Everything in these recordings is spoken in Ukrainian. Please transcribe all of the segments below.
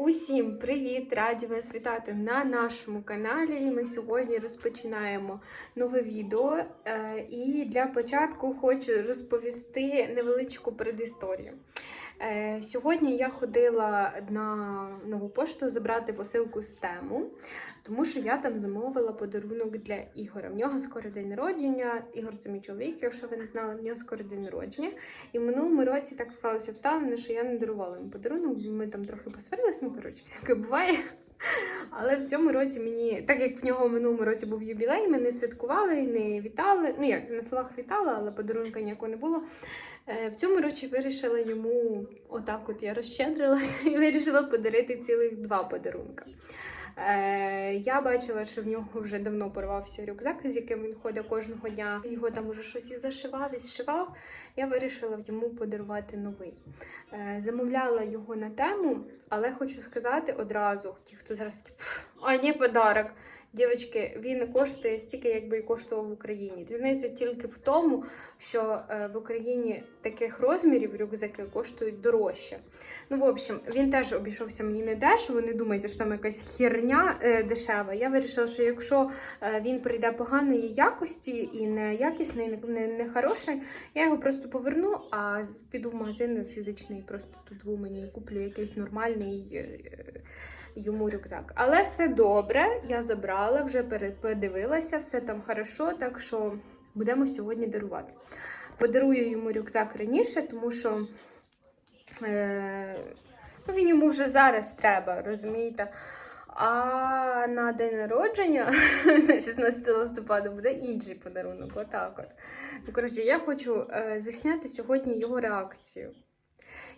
Усім привіт! Раді вас вітати на нашому каналі. Ми сьогодні розпочинаємо нове відео. Е, І для початку хочу розповісти невеличку предісторію. Е, Сьогодні я ходила на нову пошту забрати посилку з тему, тому що я там замовила подарунок для Ігоря. В нього скоро день народження. Ігор це мій чоловік, якщо ви не знали, в нього скоро день народження. І в минулому році так склалися обставини, що я не дарувала йому подарунок. Ми там трохи посварилися, ну коротше, всяке буває. Але в цьому році мені, так як в нього в минулому році був юбілей, ми не святкували, не вітали. Ну як на словах вітала, але подарунка ніякого не було. Е, В цьому році вирішила йому, отак от я розщедрилася і вирішила подарити цілих два подарунка. Е, я бачила, що в нього вже давно порвався рюкзак, з яким він ходить кожного дня. Він його там уже щось і зашивав, і зшивав. Я вирішила йому подарувати новий. Е, замовляла його на тему, але хочу сказати одразу: ті, хто зараз такі, «Пф, а подарок. Дівчатки, він коштує стільки, якби і коштував в Україні. Різниця тільки в тому, що е, в Україні таких розмірів рюкзаки коштують дорожче. Ну, в общем, він теж обійшовся мені не дешево. Не думайте, що там якась херня е, дешева. Я вирішила, що якщо е, він прийде поганої якості і не якісний, не, не, хороший, я його просто поверну, а піду в магазин фізичний, просто тут в Умані куплю якийсь нормальний. Йому рюкзак. Але все добре, я забрала, вже пере- подивилася, все там хорошо, так що будемо сьогодні дарувати. Подарую йому рюкзак раніше, тому що е, ну, він йому вже зараз треба, розумієте? А на день народження, 16 листопада, буде інший подарунок. Отак от. Ну, коротше, я хочу е, засняти сьогодні його реакцію.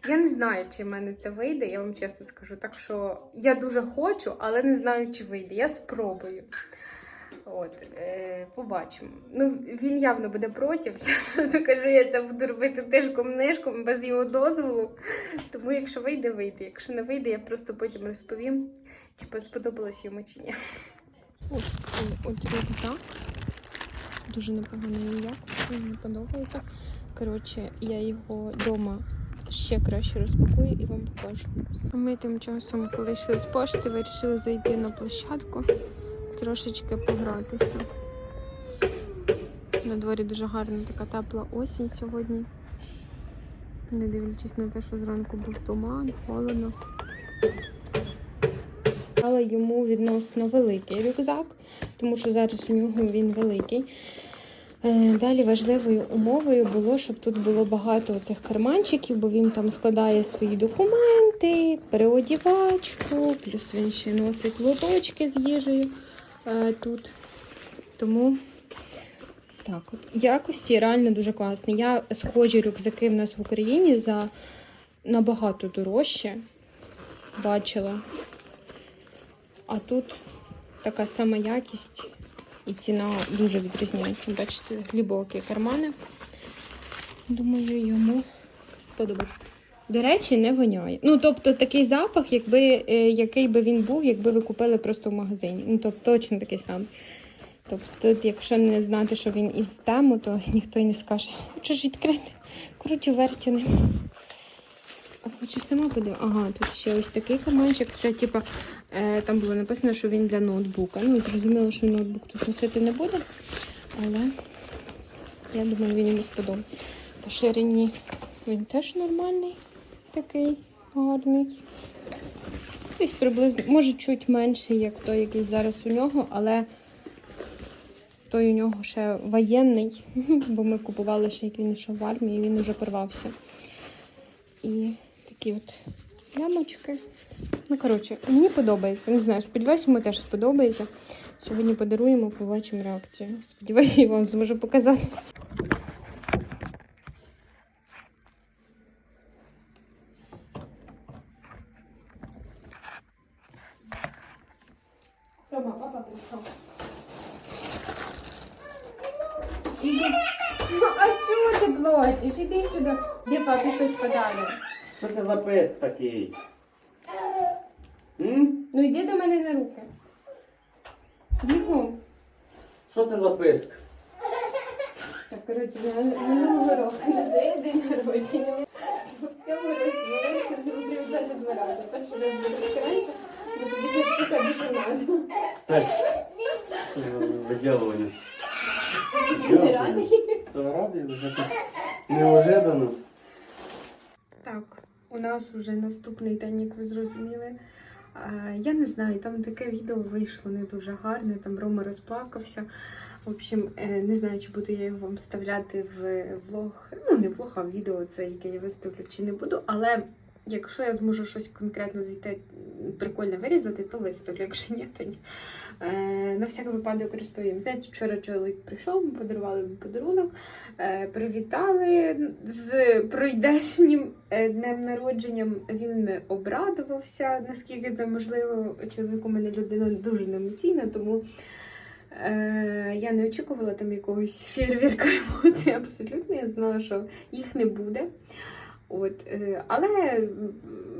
Я не знаю, чи в мене це вийде, я вам чесно скажу. Так що я дуже хочу, але не знаю, чи вийде. Я спробую. От, е, побачимо. Ну, він явно буде проти. Я зразу кажу, я це буду робити тишком нишком без його дозволу. Тому, якщо вийде, вийде. Якщо не вийде, я просто потім розповім, чи сподобалось йому чи ні. Ось рюкзак. Дуже непоганий якості, мені подобається. Коротше, я його вдома ще краще розпакую і вам покажу. Ми тим часом, коли йшли з пошти, вирішили зайти на площадку, трошечки погратися. На дворі дуже гарна така тепла осінь сьогодні. Не дивлячись на те, що зранку був туман, холодно. Але йому відносно великий рюкзак, тому що зараз у нього він великий. Е, Далі важливою умовою було, щоб тут було багато цих карманчиків, бо він там складає свої документи, переодівачку, плюс він ще носить лоточки з їжею е, тут. Тому так, от якості реально дуже класні. Я схожі рюкзаки в нас в Україні за набагато дорожче бачила. А тут така сама якість і ціна дуже відрізняється. Бачите, глибокі кармани. Думаю, йому сподобається. До речі, не воняє. Ну, тобто такий запах, якби, е, який би він був, якби ви купили просто в магазині. Ну, тобто точно такий самий. Тобто, якщо не знати, що він із тему, то ніхто й не скаже. Хочу ж відкрити. Крутю вертюни. А хочу сама подивитися. Ага, тут ще ось такий карманчик. Це типа е, там було написано, що він для ноутбука. Ну, зрозуміло, що ноутбук тут носити не буде. Але я думаю, він йому сподобається. По ширині він теж нормальний, такий гарний. Десь приблизно, може, чуть менший, як той, який зараз у нього, але той у нього ще воєнний, бо ми купували ще, як він йшов в армії, і він вже порвався. І такі от лямочки. Ну, коротше, мені подобається. Не знаю, сподіваюся, йому теж сподобається. Сьогодні подаруємо, побачимо реакцію. Сподіваюся, я вам зможу показати. Рома, папа прийшов. Ну, а чого ти плачеш? Іди сюди. Де папі щось подали? Що це за писк такий? М? Ну йди до мене на руки. Бігом. Що це за писк? Так, коротше, на- минулого року людей день народження. Це цьому році Володя не буде вже не два рази. Перший раз буде розкривати, бо тобі це дуже надо. Так. Виділування. Ти радий? То радий вже так неожиданно. У нас вже наступний день, як ви зрозуміли. Я не знаю, там таке відео вийшло не дуже гарне, там Рома розплакався. В общем, е, не знаю, чи буду я його вам вставляти в влог. Ну, не влог, а відео, це яке я виставлю, чи не буду. Але якщо я зможу щось конкретно зайти прикольно вирізати, то виставлю. Якщо ні, то ні. Е, на всяк випадок розповім. Знаєте, вчора чоловік прийшов, ми подарували йому подарунок, е, привітали з пройдешнім е, днем народженням. Він обрадувався, наскільки це можливо. Чоловік у мене людина дуже неемоційна, тому е, я не очікувала там якогось фейерверка емоцій. Абсолютно. Я знала, що їх не буде. От, е, але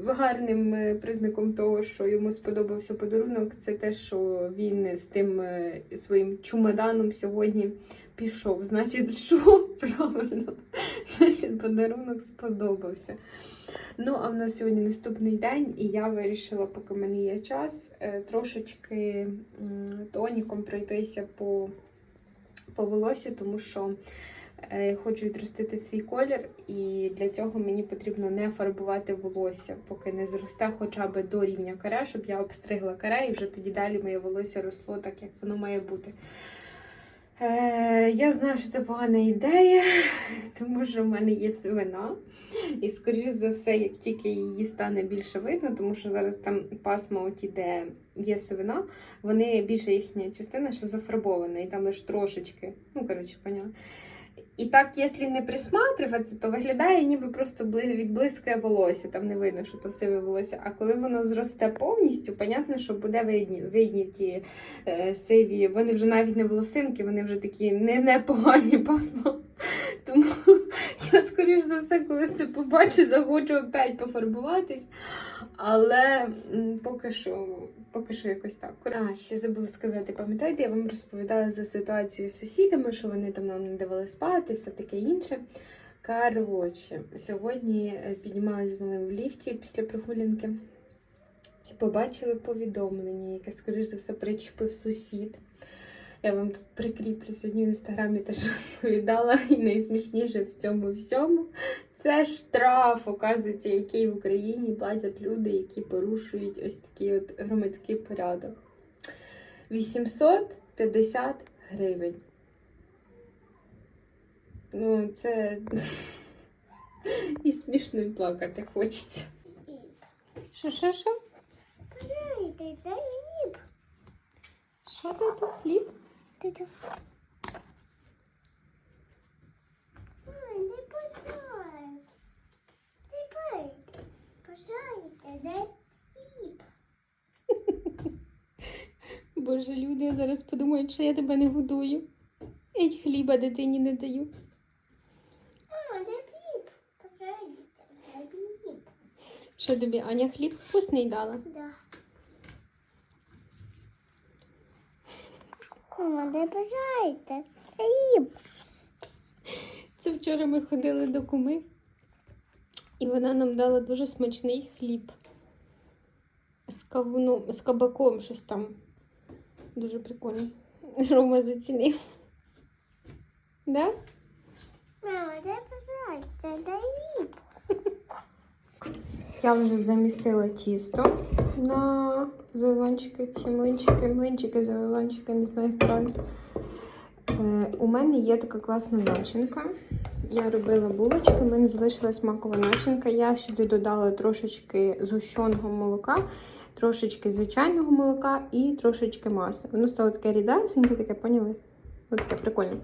гарним е, признаком того, що йому сподобався подарунок, це те, що він з тим е, своїм чумоданом сьогодні пішов. Значить, що правильно? Значить, подарунок сподобався. Ну, а в нас сьогодні наступний день, і я вирішила, поки в мене є час, трошечки тоніком пройтися по, по волосю, тому що хочу відростити свій колір, і для цього мені потрібно не фарбувати волосся, поки не зросте хоча б до рівня каре, щоб я обстригла каре, і вже тоді далі моє волосся росло так, як воно має бути. Е, я знаю, що це погана ідея, тому що в мене є сивина. І, скоріш за все, як тільки її стане більше видно, тому що зараз там пасма, оті, де є сивина, вони більше їхня частина ще зафарбована, і там лише трошечки. Ну, коротше, поняла. І так, якщо не присматриватися, то виглядає, ніби просто відблискує волосся, там не видно, що то сиве волосся. А коли воно зросте повністю, понятно, що буде видні, видні ті е, сиві, вони вже навіть не волосинки, вони вже такі не непогані пасма. Тому я, скоріш за все, коли це побачу, захочу опять пофарбуватись. Але поки що, поки що якось так. А, ще забула сказати, пам'ятаєте, я вам розповідала за ситуацію з сусідами, що вони там нам не давали спати, все таке інше. Коротше, сьогодні е, піднімалася з малим в ліфті після прогулянки і побачили повідомлення, яке, скоріш за все, причепив сусід. Я вам тут прикріплю сьогодні в інстаграмі те, що розповідала, і найсмішніше в цьому всьому. Це штраф, оказується, який в Україні платять люди, які порушують ось такий от громадський порядок. 850 гривень. Ну, це і смішно і плакати хочеться. Що, що, що? Дай, дай хліб. Що дати хліб? Ти. Ой, не пожалуй. Не бай. Пожалуйста, дай хліб. Боже, люди зараз подумають, що я тебе не годую. Геть хліба дитині не даю. Мама, дай хліб. Пожалуйста, дай хліб. Що тобі Аня хліб вкусний дала? Да. Мама, дай пожалуйста, хліб. Це вчора ми ходили до куми, і вона нам дала дуже смачний хліб. З кавуном, з кабаком щось там. Дуже прикольно. Рома зацінив. Да? Мама, дай пожалуйста, дай хліб. Я вже замісила тісто на завиванчики, ці млинчики, млинчики, завиванчики, не знаю, як правильно. Е, у мене є така класна начинка. Я робила булочки, у мене залишилась макова начинка. Я сюди додала трошечки згущеного молока, трошечки звичайного молока і трошечки масла. Воно стало таке рідасеньке, таке, поняли? Ну, таке прикольне.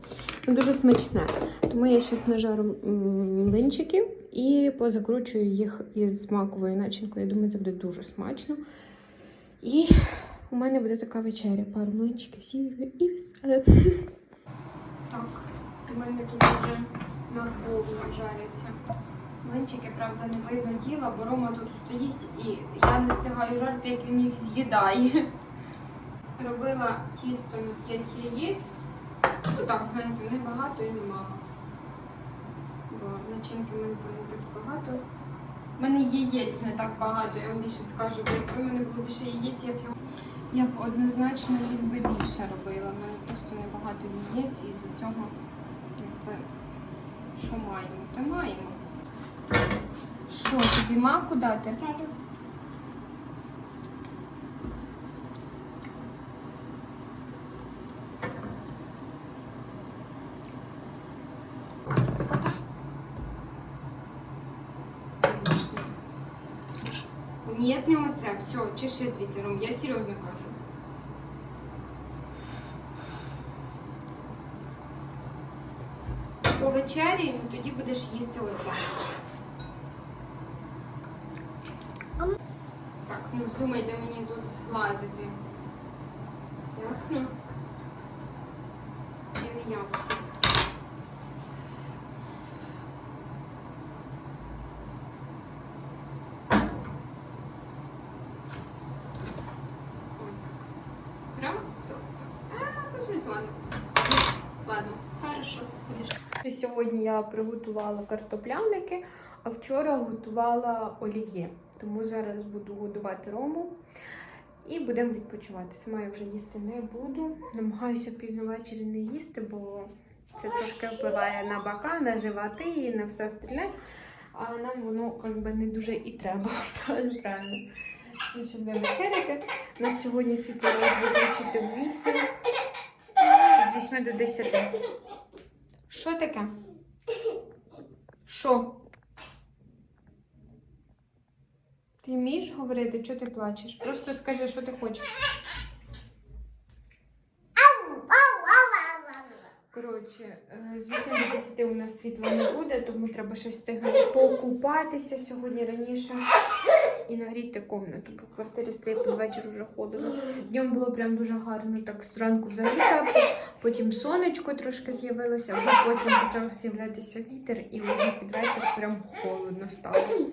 Ну, дуже смачне. Тому я зараз нажарю м, млинчиків і позакручую їх із маковою начинкою. Я думаю, це буде дуже смачно. І у мене буде така вечеря. Пару млинчиків всі і все. Так, у мене тут вже наповно жаряться. Млинчики, правда, не видно тіла, бо Рома тут стоїть і я не встигаю жарити, як він їх з'їдає. Робила тісто 5 яєць. Ну так, знаєте, не багато і не мало. Бо начинки в мене там не багато. У мене яєць не так багато, я вам більше скажу, бо якби в мене було більше яєць, я б його я б однозначно їх би більше робила. У мене просто небагато яєць і з цього якби що маємо, то маємо. Що, тобі маку дати? Тату. Ні, не оце, все, чеши звідси, Ром, я серйозно кажу. По вечері, ну тоді будеш їсти оце. Так, ну здумайте мені тут злазити. Ясно? Чи не ясно? Ой, так. Красота. Ладно. Хорошо. Сьогодні я приготувала картопляники, а вчора готувала олів'є. Тому зараз буду годувати рому і будемо відпочивати. Сама я вже їсти не буду. Намагаюся пізно ввечері не їсти, бо це трошки впливає на бока, на животи і на все остальне. А нам воно як би, не дуже і треба. Правильно. Ми ще будемо вечеряти. У нас сьогодні світловод виключити в 8. З 8 до 10. Що таке? Що? Ти вмієш говорити, що ти плачеш? Просто скажи, що ти хочеш. Коротше, е, з 8 до 10 у нас світла не буде, тому треба щось встигнути покупатися сьогодні раніше і нагріти комнату. Бо квартирі стає під вечір вже холодно. Днем було прям дуже гарно, так зранку взагалі тепло, потім сонечко трошки з'явилося, вже потім почав з'являтися вітер і вже під вечір прям холодно стало.